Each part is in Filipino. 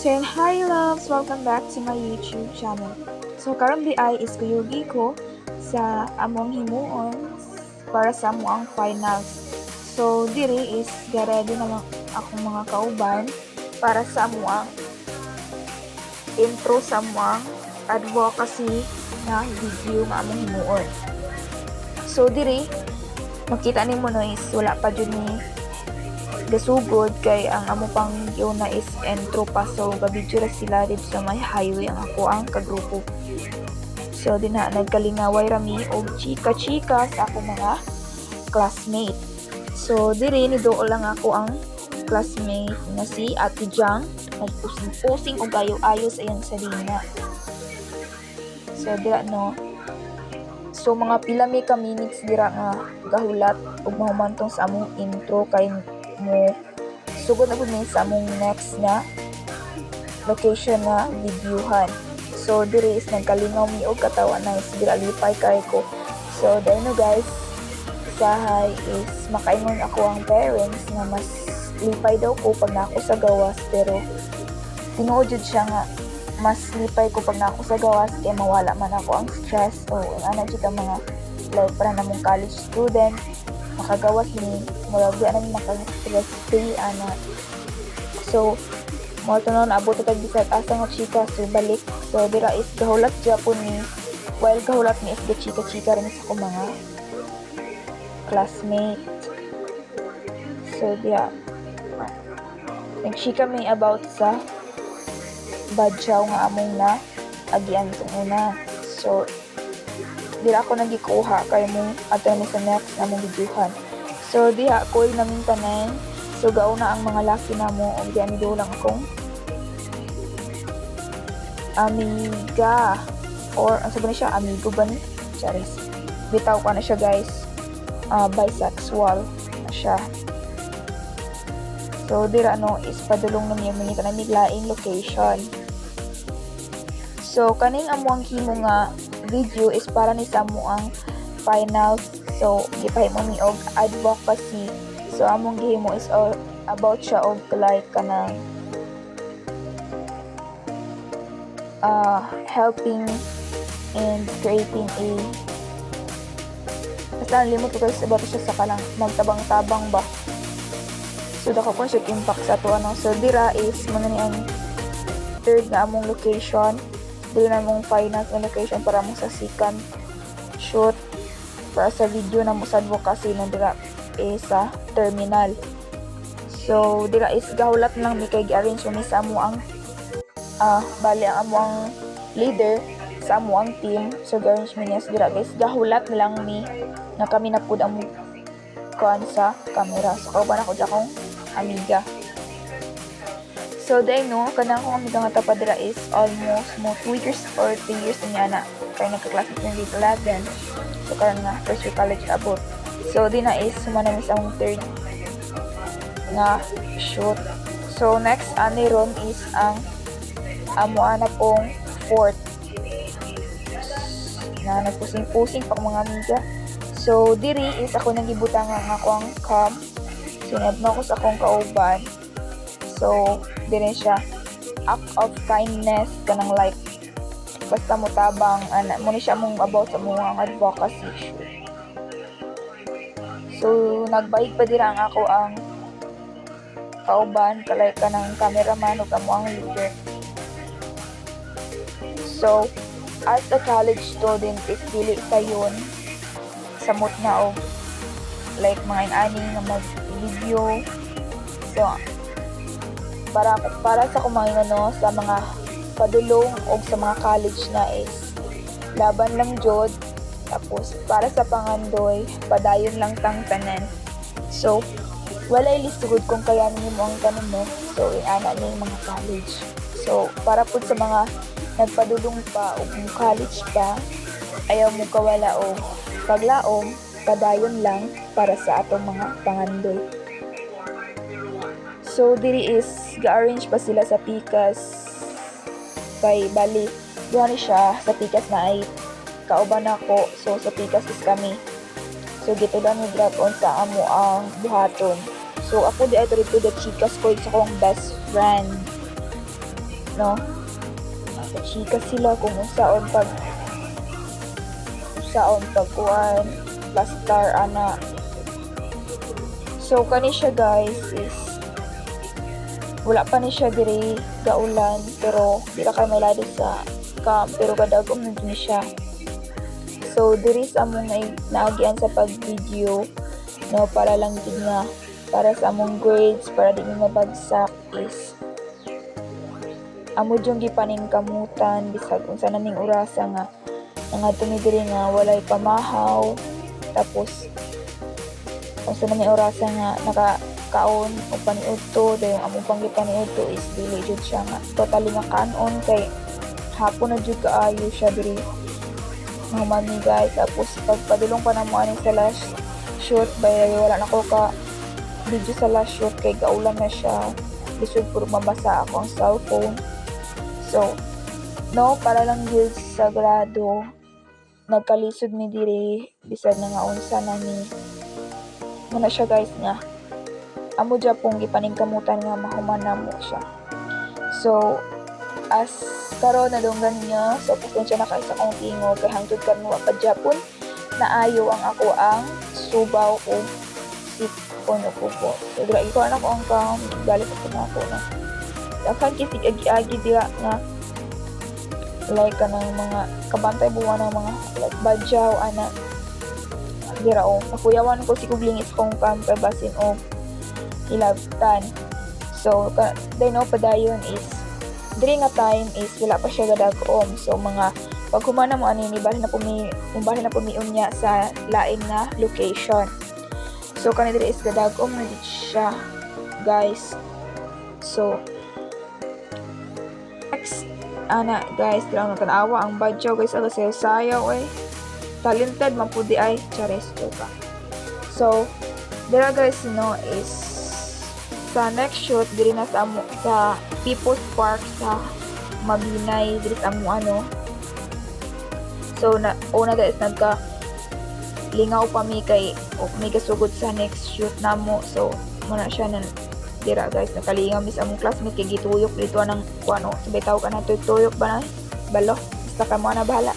saying hi loves! Welcome back to my YouTube channel. So di ay is kuyugi ko sa among himuon para sa amo ang finals. So diri is garedy na akong mga kauban para sa amo ang intro sa amo ang advocacy na video nga among himuon. So diri makita nimo no is wala pa jud ni gasugod kay ang amo pang yun na is entro pa so gabidyo ra sila dito sa may highway. Ang ako ang kagrupo. So din na nagkalingaway rami og chika chika sa ako mga classmate. So diri ni dool lang ako ang classmate nga si Ate Jang. Nagpusing-pusing og ayo-ayo sa iyang salina so dira no. So mga pila may ka minutes dira nga gahulat ug mahumantong sa among intro kay mo sugod na may sa among next na location na videohan. So diri is nagkalingaw mi og katawan na is dira lipay kay ko. So dahil no guys, sahay is makaingon ako ang parents na mas lipay daw ko pag na ako sa gawas pero tinuod siya nga mas lipay ko pag na ako sa gawas kaya mawala man ako ang stress o ano ang mga like para namong college student makagawas ni murag di anang maka-stress free ana. So mo to noon abot tag bisag asa nga chika so balik. So dira is gahulat Japon ni while gahulat ni is chika chika rin sa mga classmate. So dia nagchika may about sa badyaw nga among na agian sa una so dira ako nagikuha kay mo ato ni sa next na mong videohan so diha ko namin tanan so gauna ang mga laki na mo og diyan do lang akong amiga or ang sabi na siya amigo ba ni? Charis. Bitaw ko na siya guys. Uh, bisexual na siya. So dira ano is padulong na niya mga tanan laing location. So, kaning amuang himo nga video is para ni sa amo ang finals. So, gipahimo mi og advocacy. So, among gihimo is all about siya og like kanang uh, helping and creating a basta ang limot ko guys about siya sa kalang magtabang-tabang ba so dako ko siya impact sa to ano so dira is muna ni ang third na among location dili na mong finance and location para mo sa second shoot. Para sa video na mo sa advocacy na dira eh, sa terminal. So dira is gahulat lang mi kay gi-arrange mi sa amo ang ah bali ang amo ang leader sa amo ang team. So gi-arrange mi niya dira guys. Gahulat lang mi na kami na pud ang kuan sa camera. So kauban ako akong amiga So, dahil no, kanang kong amiga nga tapadira is almost mo 2 years or 3 years niya na. Kaya nagka-class ng grade 11. So, karon nga, first year college abot. So, di na is, sumanami sa akong third nga shoot. So, next, ani ron is ang amo anak kong fourth na nagpusing-pusing pang mga amiga. So, diri is ako nagibutang nga ako ang cam. Sinab na ako sa akong kauban. So, din siya act of kindness kanang like basta mo tabang ana mo ni siya mong about sa mga advocacy issue. So nagbayad pa dira ang ako ang kauban kalay ka ng cameraman ug amo ang leader. So as a college student is dili kayon samot na og like mga inani nga mag video so para para sa kumain ano sa mga padulong o sa mga college na is laban lang jod tapos para sa pangandoy padayon lang tang tanan. So walay lisugod kung kaya mo ang tanan no? So iana ni mga college. So para pud sa mga nagpadulong pa o college pa ayaw mo kawala o paglaom padayon lang para sa atong mga pangandoy So, diri is, ga-arrange pa sila sa Pikas. Kay, bali, doon siya sa Pikas na ay kauban ako. So, sa Pikas is kami. So, dito lang yung drop on sa amo ang buhaton. So, ako di ay to the chikas ko sa kong best friend. no chika sila kung unsaon pag unsaon pagkuan plastar ana so kani siya guys is wala pa ni siya diri gaulan pero dira kay may lado sa camp pero kadagom na din siya. So diri sa among na- naagian sa pag video no para lang din nga para sa among grades para di mabagsak is amo jung gipaning kamutan bisag unsa naming orasa nga nga tumi diri nga walay pamahaw tapos unsa naming orasa nga nakakaon o paniudto dayon among panggipaniudto is dili jud siya nga totally nga kanon. Kay hapon na jud kaayo siya diri. Mga mami guys tapos pagpadulong pa na mo ani sa last shoot bay wala na ko ka video sa last shoot kay gaulan na siya. Lisod puro mabasa ako ang cellphone. So no para lang yun sa grado nagkalisod mi diri bisag na nga unsa na ni. Muna siya guys nga amo dya pong ipaningkamutan nga mahuman na mo siya. So as karon na donggan niya so pasensya na kayo sa kong tingog kay hangtod karon wa pa Japon naayo ang ako ang subaw o sipon o kuko so dira ikaw na ko ang kam galit sa ako na Dakan kisig agi-agi dira nga like kanang mga kabantay buwan ng mga like badyaw ana dira o nakuyawan ko si kuglingis kong kam basin o hilabtan so then no padayon is diri nga time is wala pa siya gadagom. So mga pag humana mo ani ni bali na pumi bali na pumiun niya sa lain nga location. So diri is gadagom na dit siya guys. So next ana guys lang tanawa ang badyaw guys. Aga sayo sayaw eh. Talented mapudi ay chares ka. So dira guys no is sa next shoot diri na sa amo sa People's Park sa Mabinay diri sa amo ano. So na una guys nagka lingaw pa mi kay o may kasugod sa next shoot namo so muna siya nan dira guys nakalingaw mi sa among classmate kay gituyok dito ng kuano sabay tawag ka na tuyok ba na? Balo basta ka mo na bahala.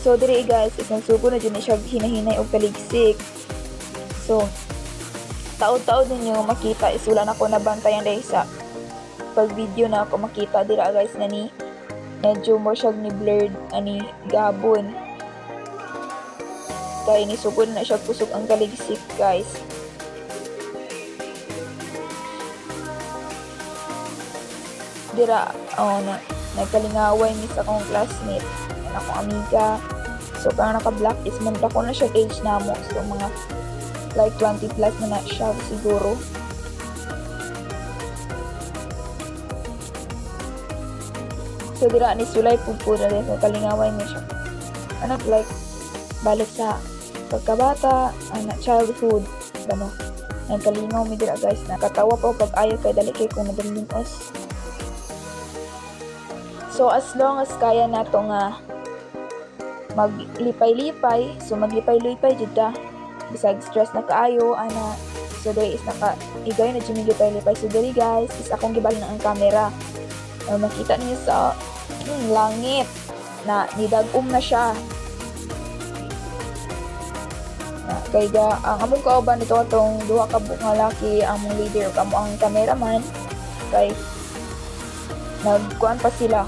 So diri guys isang sugo na dyan na siya hinahinay og taligsik so taod-taod ninyo makita is wala na ko nabantayan dahil sa pag video na ako makita dira guys na ni medyo mo siya ni blurred ani gabon. Kaya ni sugod na siya kusog ang taligsik guys. Dira oh na nagkalingaway ni sa akong classmate akong amiga. So parang naka-black is man ko na siya age na mo. So mga like 20 plus na na siya siguro. So dira ni sulay pupud na rin kalingaway niya siya. Anak like balik sa pagkabata anak childhood gano. Nagkalingaw mi dira guys nakatawa pa pag ayaw kay dali kay kung nagalinos So as long as kaya nato nga maglipay-lipay, so maglipay-lipay jud. Bisag stress na kaayo ana. So diri is naka igay na jud lipay-lipay. So diri guys, is akong gibal na ang camera. Uh, makita niyo sa hmm, langit na nidagom na siya. Na, kay ga ang among kauban nito atong duha ka nga laki ang among leader kamo ang cameraman kay nagkuan pa sila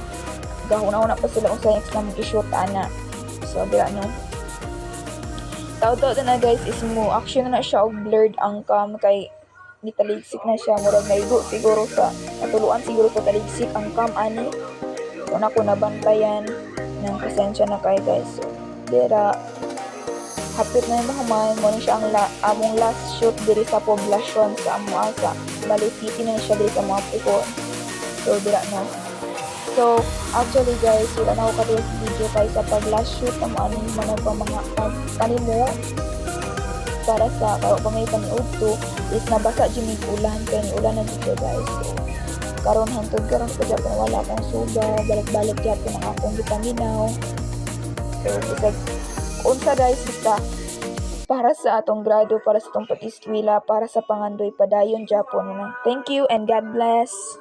gahuna-una pa sila kung sa next na mag-shoot ana. So, dira no. Tao-tao na guys is mo action na na siya og blurred ang cam kay ni taligsik na siya murag naigo siguro sa natuluan siguro sa taligsik ang cam ani. So, na ko nabantayan ng presensya na kay guys. So, dira hapit na yung mahuman mo na siya ang la, among last shoot diri sa poblasyon sa amo asa. Bali city na siya diri sa mga pikon. So, dira no. So, actually guys, wala na ako katuloy sa video kay sa pag last shoot ang ano man pa mga panimo para sa karo pa may paniudto is nabasa jud ning ulan kay ni ulan na dito guys. So, karon hantod karon pa Japan wala akong suga, balik-balik Japan ang akong gipaminaw. So, bisag unsa guys basta para sa atong grado, para sa atong pag-eskwela, para sa pangandoy padayon Japon. Thank you and God bless.